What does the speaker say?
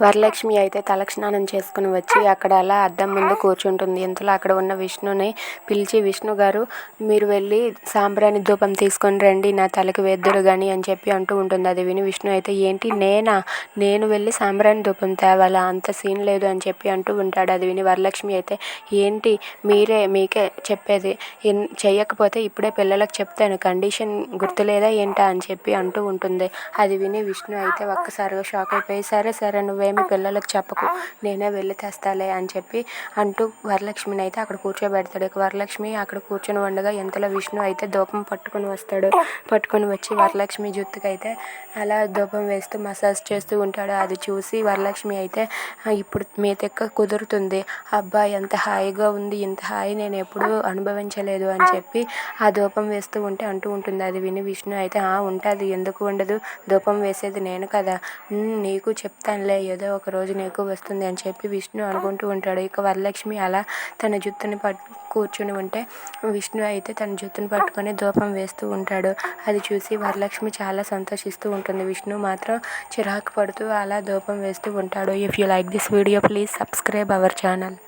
వరలక్ష్మి అయితే తలస్నానం చేసుకుని వచ్చి అక్కడ అలా అద్దం ముందు కూర్చుంటుంది. ఇంతలో అక్కడ ఉన్న విష్ణుని పిలిచి విష్ణు గారు మీరు వెళ్ళి సాంబ్రాణి ధూపం తీసుకొని రండి నా తలకి వేద్దురు కానీ అని చెప్పి అంటూ ఉంటుంది. అది విని విష్ణు అయితే ఏంటి నేనా? నేను వెళ్ళి సాంబ్రాణి ధూపం తేవాలా? అంత సీన్ లేదు అని చెప్పి అంటూ ఉంటాడు. అది విని వరలక్ష్మి అయితే ఏంటి మీరే మీకే చెప్పేది. చేయకపోతే చెయ్యకపోతే ఇప్పుడే పిల్లలకు చెప్తాను. కండిషన్ గుర్తులేదా ఏంటా? అని చెప్పి అంటూ ఉంటుంది. అది విని విష్ణు అయితే ఒక్కసారిగా షాక్ అయిపోయి సరే సరే నువ్వేమి పిల్లలకు చెప్పకు. నేనే వెళ్ళి తెస్తాలే అని చెప్పి అంటూ వరలక్ష్మిని అయితే అక్కడ కూర్చోబెడతాడు. ఇక వరలక్ష్మి అక్కడ కూర్చొని ఉండగా ఎంతలో విష్ణు అయితే ధూపం పట్టుకొని వస్తాడు. పట్టుకొని వచ్చి వరలక్ష్మి జుత్తుకు అయితే అలా ధూపం వేస్తూ మసాజ్ చేస్తూ ఉంటాడు. అది చూసి వరలక్ష్మి అయితే ఇప్పుడు మీ తెక్క కుదురుతుంది. అబ్బా ఎంత హాయిగా ఉంది. ఇంత హాయి నేను ఎప్పుడూ అనుభవించలేదు అని చెప్పి ఆ ధూపం వేస్తూ ఉంటే అంటూ ఉంటుంది. అది విని విష్ణు అయితే ఉంటుంది. ఎందుకు ఉండదు? ధూపం వేసేది నేను కదా. నీకు చెప్తానులే. ఏదో ఒక రోజు నీకు వస్తుంది అని చెప్పి విష్ణు అనుకుంటూ ఉంటాడు. ఇక వరలక్ష్మి అలా తన జుత్తుని పట్టు కూర్చుని ఉంటే విష్ణు అయితే తన జుత్తును పట్టుకొని ధూపం వేస్తూ ఉంటాడు. అది చూసి వరలక్ష్మి చాలా సంతోషిస్తూ ఉంటుంది. విష్ణు మాత్రం చిరాకు పడుతూ అలా ధూపం వేస్తూ ఉంటాడు. If you like this video please subscribe our channel